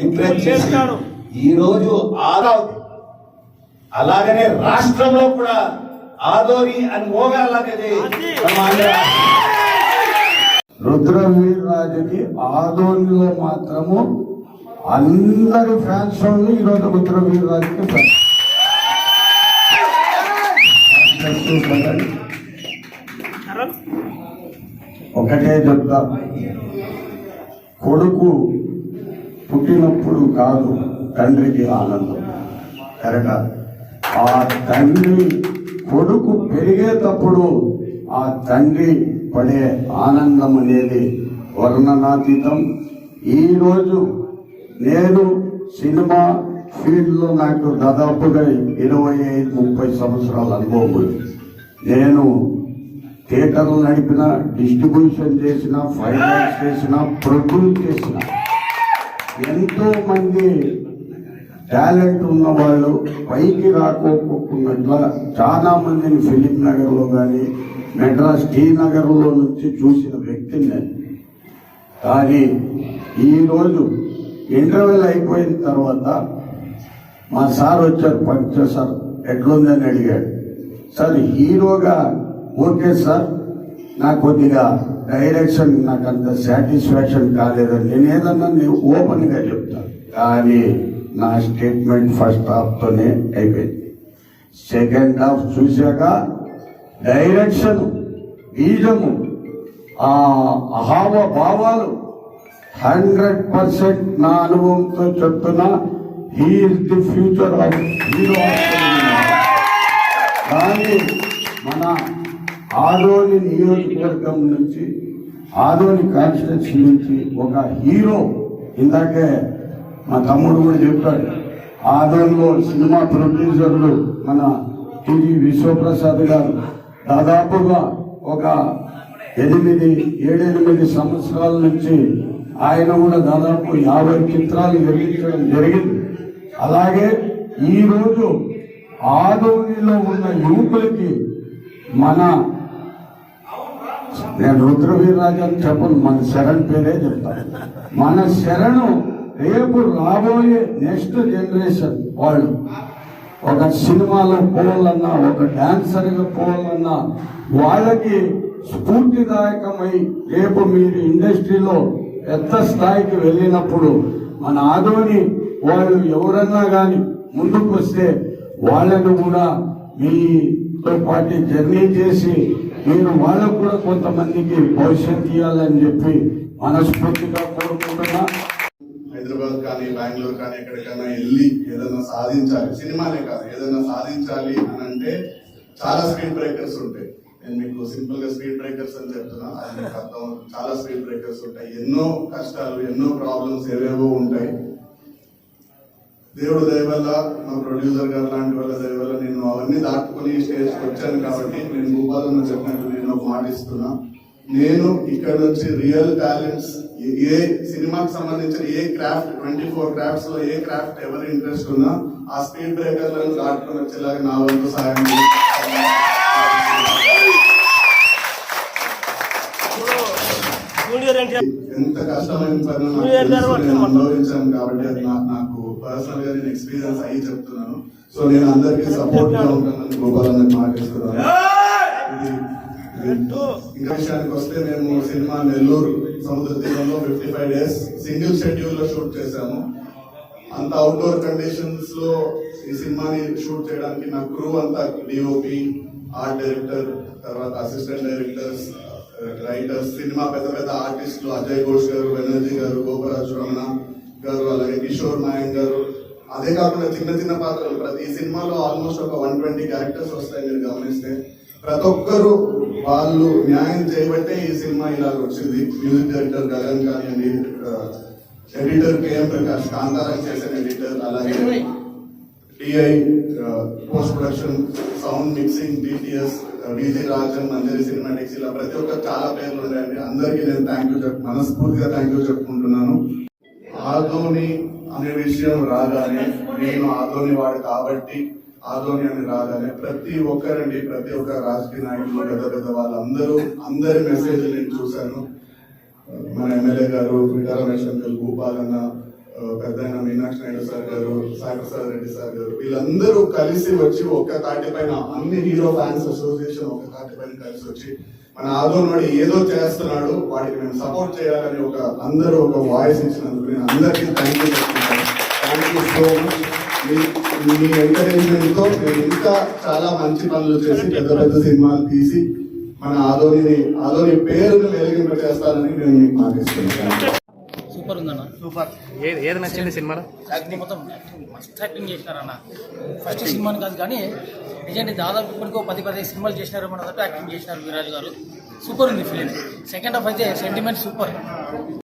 Encourage చేస్తాడు. ఈ రోజు ఆదవుతుంది అలాగనే రాష్ట్రంలో కూడా ఆదోని అని ఆంధ్ర రుద్రవీర్రాజుకి ఆదోనిలో మాత్రము అందరి ఫ్యాన్స్ ఈ ఈరోజు రుద్రవీర్రాజుకి ఒకటే చెప్తా. కొడుకు పుట్టినప్పుడు కాదు తండ్రికి ఆనందం. కరెక్టా? ఆ తండ్రి కొడుకు పెరిగేటప్పుడు ఆ తండ్రి పడే ఆనందం అనేది వర్ణనాతీతం. ఈరోజు నేను సినిమా ఫీల్డ్లో నాకు దాదాపుగా ఇరవై ఐదు ముప్పై సంవత్సరాల అనుభవం ఉంది. నేను థియేటర్లు నడిపిన డిస్ట్రిబ్యూషన్ చేసిన ఫైనాన్స్ చేసిన ప్రొడ్యూస్ చేసిన ఎంతో మంది టాలెంట్ ఉన్న వాళ్ళు పైకి రాకోకున్నట్ల చాలా మందిని ఫిలిం నగర్లో కానీ మెడ్రాస్ టీ నగర్లో నుంచి చూసిన వ్యక్తిని. నేను కానీ ఈరోజు ఇంటర్వెల్ అయిపోయిన తర్వాత మా సార్ వచ్చారు పంచర్ సార్ ఎట్లుందని అడిగాడు. సార్ హీరోగా ఓకే సార్ నాకు కొద్దిగా డైరెక్షన్ నాకు అంత సాటిస్ఫాక్షన్ కాలేదని నేను ఏదన్నా నేను ఓపెన్గా చెప్తాను కానీ నా స్టేట్మెంట్ ఫస్ట్ హాఫ్తోనే అయిపోయింది. సెకండ్ హాఫ్ చూశాక డైరెక్షన్ బీజము ఆ అహావ భావాలు హండ్రెడ్ పర్సెంట్ నా అనుభవంతో చెప్తున్నా he's the future of hero కానీ మన ఆదోని నియోజకవర్గం నుంచి ఆదోని కాన్స్టిట్యూన్సీ నుంచి ఒక హీరో ఇందాకే మా తమ్ముడు కూడా చెప్పాడు. ఆదోనిలో సినిమా ప్రొడ్యూసర్లు మన టివి విశ్వప్రసాద్ గారు. దాదాపుగా ఒక ఎనిమిది ఏడెనిమిది సంవత్సరాల నుంచి ఆయన కూడా దాదాపు యాభై చిత్రాలు నిర్మించడం జరిగింది. అలాగే ఈరోజు ఆదోనిలో ఉన్న యువకులకి మన నేను రుద్రవీర్రాజు అని చెప్పను మన శరణ్ పేరే చెప్తాను. మన శరణు రేపు రాబోయే నెక్స్ట్ జనరేషన్ వాళ్ళు. ఒక సినిమాలో పోవాలన్నా ఒక డాన్సర్గా పోవాలన్నా వాళ్ళకి స్ఫూర్తిదాయకమై రేపు మీరు ఇండస్ట్రీలో పెద్ద స్థాయికి వెళ్ళినప్పుడు మన ఆదోని వాళ్ళు ఎవరన్నా కానీ ముందుకు వస్తే వాళ్ళను కూడా మీతో పాటు జర్నీ చేసి మీరు వాళ్ళకు కూడా కొంతమందికి భవిష్యత్ ఇవ్వాలని చెప్పి మనస్ఫూర్తిగా కోరుకుంటున్నా. హైదరాబాద్ కానీ బెంగళూరు కానీ ఎక్కడికైనా వెళ్ళి ఏదైనా సాధించాలి. సినిమానే కాదు ఏదైనా సాధించాలి అని అంటే చాలా స్క్రీన్ బ్రేకర్స్ ఉంటాయి. నేను మీకు సింపుల్గా స్క్రీన్ బ్రేకర్స్ అని చెప్తున్నా. అది మీకు అర్థం చాలా స్క్రీన్ బ్రేకర్స్ ఉంటాయి. ఎన్నో కష్టాలు ఎన్నో ప్రాబ్లమ్స్ ఏవేవో ఉంటాయి. దేవుడు దయ వల్ల మా ప్రొడ్యూసర్ గారు లాంటి వాళ్ళ దయ వల్ల నేను అవన్నీ దాటుకుని స్టేజ్కి వచ్చాను కాబట్టి నేను భూపాలను చెప్పినట్టు నేను ఒక మాట ఇస్తున్నా. నేను ఇక్కడ నుంచి రియల్ టాలెంట్స్ ఏ సినిమాకి సంబంధించిన ఏ క్రాఫ్ట్ ట్వంటీ ఫోర్ క్రాఫ్ట్స్లో ఏ క్రాఫ్ట్ ఎవరి ఇంట్రెస్ట్ ఉన్నా ఆ స్పీడ్ బ్రేకర్లను దాటుకుని వచ్చేలాగా నా వంతు ఎన్టీఆర్ ఎంత కష్టమైన పని. అనుభవించాను కాబట్టి అది నాకు పర్సనల్గా నేను ఎక్స్పీరియన్స్ అయ్యి చెప్తున్నాను. సో నేను అందరికీ సపోర్ట్గా ఉంటానని ఇది- ఇది- ఇంకా విషయానికి వస్తే మేము సినిమా నెల్లూరు సముద్ర తీరంలో ఫిఫ్టీ ఫైవ్ డేస్ సింగిల్ షెడ్యూల్లో షూట్ చేశాము. అంత అవుట్డోర్ కండిషన్స్లో ఈ సినిమాని షూట్ చేయడానికి నా క్రూ అంతా డిఓపి ఆర్ట్ డైరెక్టర్ తర్వాత అసిస్టెంట్ డైరెక్టర్స్ రైటర్స్ సినిమా పెద్ద పెద్ద ఆర్టిస్టులు అజయ్ ఘోష్ గారు బెనర్జీ గారు గోపరాజు రమణ గారు అలాగే కిషోర్ నాయన్ గారు. అదే కాకుండా చిన్న చిన్న పాత్రలు ప్రతి ఈ సినిమాలో ఆల్మోస్ట్ ఒక వన్ ట్వంటీ క్యారెక్టర్స్ వస్తాయి మీరు గమనిస్తే. ప్రతి ఒక్కరు వాళ్ళు న్యాయం చేయబట్టే ఈ సినిమా ఇలా వచ్చింది. మ్యూజిక్ డైరెక్టర్ గగన్ కానివ్వండి ఎడిటర్ కేఎం ప్రకాష్ కాంతారాం చేసిన ఎడిటర్ అలాగే DI post production sound mixing DTS Viji Rajan Manjari cinematics ఇలా ప్రతి ఒక్క చాలా పేర్లు ఉన్నాయండి. అందరికీ నేను థ్యాంక్ యూ చెప్ మనస్ఫూర్తిగా థ్యాంక్ యూ చెప్పుకుంటున్నాను. ఆధోని అనే విషయం రాగానే నేను ఆధోని వాడు కాబట్టి ఆధ్వర్యాన్ని రాగానే ప్రతి ఒక్కరండి ప్రతి ఒక్క రాజకీయ నాయకులు పెద్ద పెద్ద వాళ్ళందరూ అందరి మెసేజ్ నేను చూశాను. మన ఎమ్మెల్యే గారు వికార రమేష్ అంకల్ భూపాల్ అన్న పెద్ద మీనాక్షి నాయుడు సార్ గారు సాగర్ రెడ్డి సార్ గారు వీళ్ళందరూ కలిసి వచ్చి ఒక్క తాటి పైన అన్ని హీరో ఫ్యాన్స్ అసోసియేషన్ ఒక తాటి పైన కలిసి వచ్చి మన ఆదోనోడి ఏదో చేస్తున్నాడు వాటికి మేము సపోర్ట్ చేయాలని ఒక అందరూ ఒక వాయిస్ ఇచ్చినందుకు నేను అందరికీ thank you thank you so much మీ మీ ఎంకరేజ్మెంట్తో నేను ఇంకా చాలా మంచి పనులు చేసి పెద్ద పెద్ద సినిమాలు తీసి మన ఆదోని ఆదోని పేరును వెలిగింప చేస్తానని నేను మీకు మాటిస్తున్నాను. సూపర్ ఉందన్న. సూపర్. ఏది ఏది నచ్చింది సినిమాలో? యాక్టింగ్ మొత్తం యాక్టింగ్ మస్త్ యాక్టింగ్ చేసినారన్న. ఫస్ట్ సినిమాని కాదు కానీ నిజంగా దాదాపు ఇప్పటికో పది పదిహేను సినిమాలు చేసినారు మన యాక్టింగ్ చేసినారు వీరాజు గారు. సూపర్ ఉంది ఫిలిం సెకండ్ హాఫ్ అయితే సెంటిమెంట్ సూపర్.